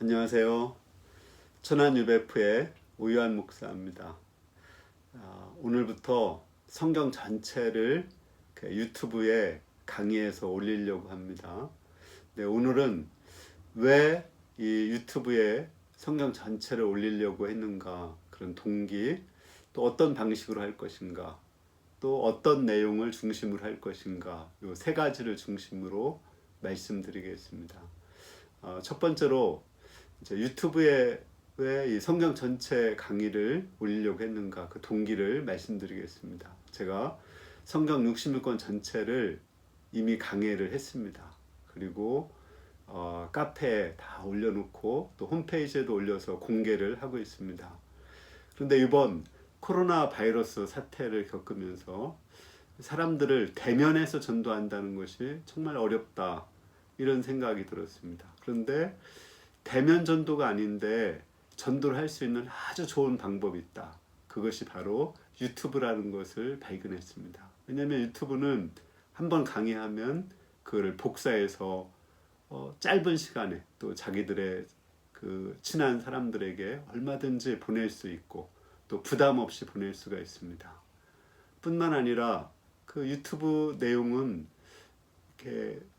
안녕하세요. 천안 유베프의 오유한 목사입니다. 아, 오늘부터 성경 전체를 그 유튜브에 강의해서 올리려고 합니다. 네, 오늘은 왜 이 유튜브에 성경 전체를 올리려고 했는가 그런 동기 또 어떤 방식으로 할 것인가 또 어떤 내용을 중심으로 할 것인가 이세 가지를 중심으로 말씀드리겠습니다. 어, 첫 번째로 이제 유튜브에 왜 이 성경 전체 강의를 올리려고 했는가 그 동기를 말씀드리겠습니다. 제가 성경 66권 전체를 이미 강의를 했습니다. 그리고 어, 카페에 다 올려놓고 또 홈페이지에도 올려서 공개를 하고 있습니다. 그런데 이번 코로나 바이러스 사태를 겪으면서 사람들을 대면해서 전도한다는 것이 정말 어렵다 이런 생각이 들었습니다. 그런데 대면 전도가 아닌데 전도를 할 수 있는 아주 좋은 방법이 있다. 그것이 바로 유튜브라는 것을 발견했습니다. 왜냐하면 유튜브는 한번 강의하면 그거를 복사해서 어, 짧은 시간에 또 자기들의 그 친한 사람들에게 얼마든지 보낼 수 있고 또 부담 없이 보낼 수가 있습니다. 뿐만 아니라 그 유튜브 내용은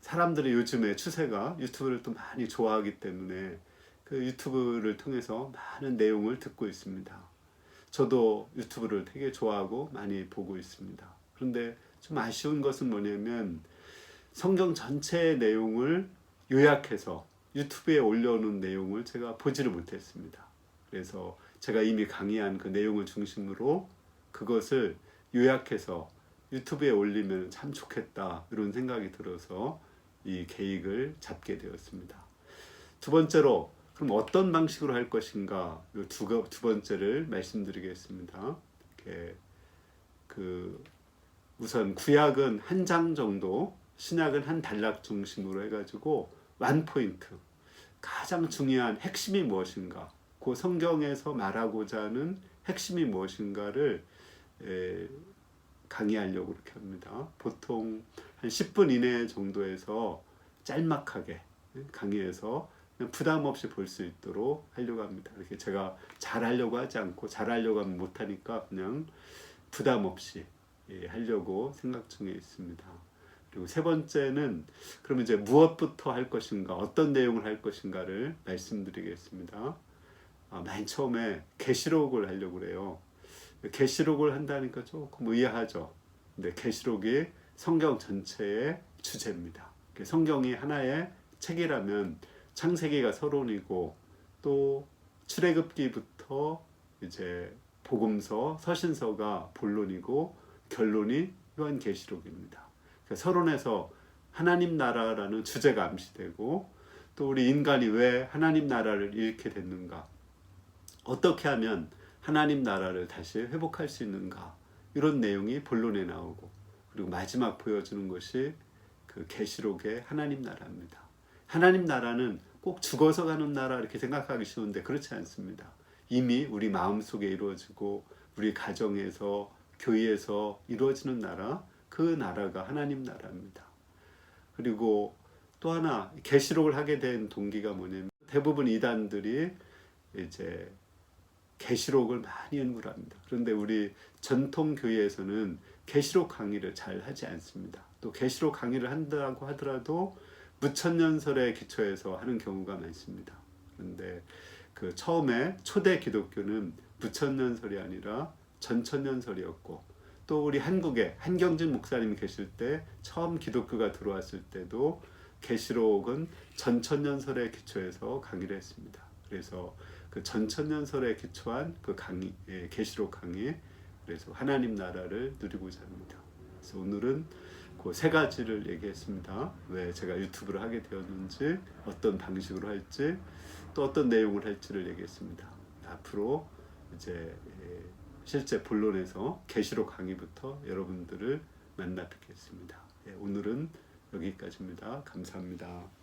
사람들이 요즘에 추세가 유튜브를 또 많이 좋아하기 때문에 그 유튜브를 통해서 많은 내용을 듣고 있습니다. 저도 유튜브를 되게 좋아하고 많이 보고 있습니다. 그런데 좀 아쉬운 것은 뭐냐면 성경 전체의 내용을 요약해서 유튜브에 올려놓은 내용을 제가 보지를 못했습니다. 그래서 제가 이미 강의한 그 내용을 중심으로 그것을 요약해서 유튜브에 올리면 참 좋겠다 이런 생각이 들어서 이 계획을 잡게 되었습니다. 두 번째로 그럼 어떤 방식으로 할 것인가 두, 두 번째를 말씀드리겠습니다. 이렇게 그 우선 구약은 한 장 정도, 신약은 한 단락 중심으로 해가지고 완 포인트 가장 중요한 핵심이 무엇인가, 그 성경에서 말하고자 하는 핵심이 무엇인가를 에, 강의하려고 그렇게 합니다. 보통 한 10분 이내 정도에서 짤막하게 강의해서 부담 없이 볼 수 있도록 하려고 합니다. 이렇게 제가 잘하려고 하지 않고 잘하려고 하면 못하니까 그냥 부담 없이 예, 하려고 생각 중에 있습니다. 그리고 세 번째는 그럼 이제 무엇부터 할 것인가, 어떤 내용을 할 것인가를 말씀드리겠습니다. 아, 맨 처음에 계시록을 하려고 그래요. 계시록을 한다니까 조금 의아하죠. 근데 계시록이 성경 전체의 주제입니다. 성경이 하나의 책이라면 창세기가 서론이고 또 출애굽기부터 이제 복음서, 서신서가 본론이고 결론이 요한계시록입니다. 그러니까 서론에서 하나님 나라라는 주제가 암시되고 또 우리 인간이 왜 하나님 나라를 잃게 됐는가? 어떻게 하면 하나님 나라를 다시 회복할 수 있는가? 이런 내용이 본론에 나오고 그리고 마지막 보여주는 것이 그 계시록의 하나님 나라입니다. 하나님 나라는 꼭 죽어서 가는 나라 이렇게 생각하기 쉬운데 그렇지 않습니다. 이미 우리 마음 속에 이루어지고 우리 가정에서 교회에서 이루어지는 나라 그 나라가 하나님 나라입니다. 그리고 또 하나 계시록을 하게 된 동기가 뭐냐면 대부분 이단들이 이제 계시록을 많이 연구를 합니다. 그런데 우리 전통 교회에서는 계시록 강의를 잘 하지 않습니다. 또 계시록 강의를 한다고 하더라도 무천년설에 기초해서 하는 경우가 많습니다. 그런데 그 처음에 초대 기독교는 무천년설이 아니라 전천년설이었고 또 우리 한국에 한경진 목사님이 계실 때 처음 기독교가 들어왔을 때도 계시록은 전천년설에 기초해서 강의를 했습니다. 그래서 그 전천년설에 기초한 그 강의 예, 계시록 강의 그래서 하나님 나라를 누리고자 합니다. 그래서 오늘은 그 세 가지를 얘기했습니다. 왜 제가 유튜브를 하게 되었는지, 어떤 방식으로 할지, 또 어떤 내용을 할지를 얘기했습니다. 앞으로 이제 예, 실제 본론에서 계시록 강의부터 여러분들을 만나 뵙겠습니다. 예, 오늘은 여기까지입니다. 감사합니다.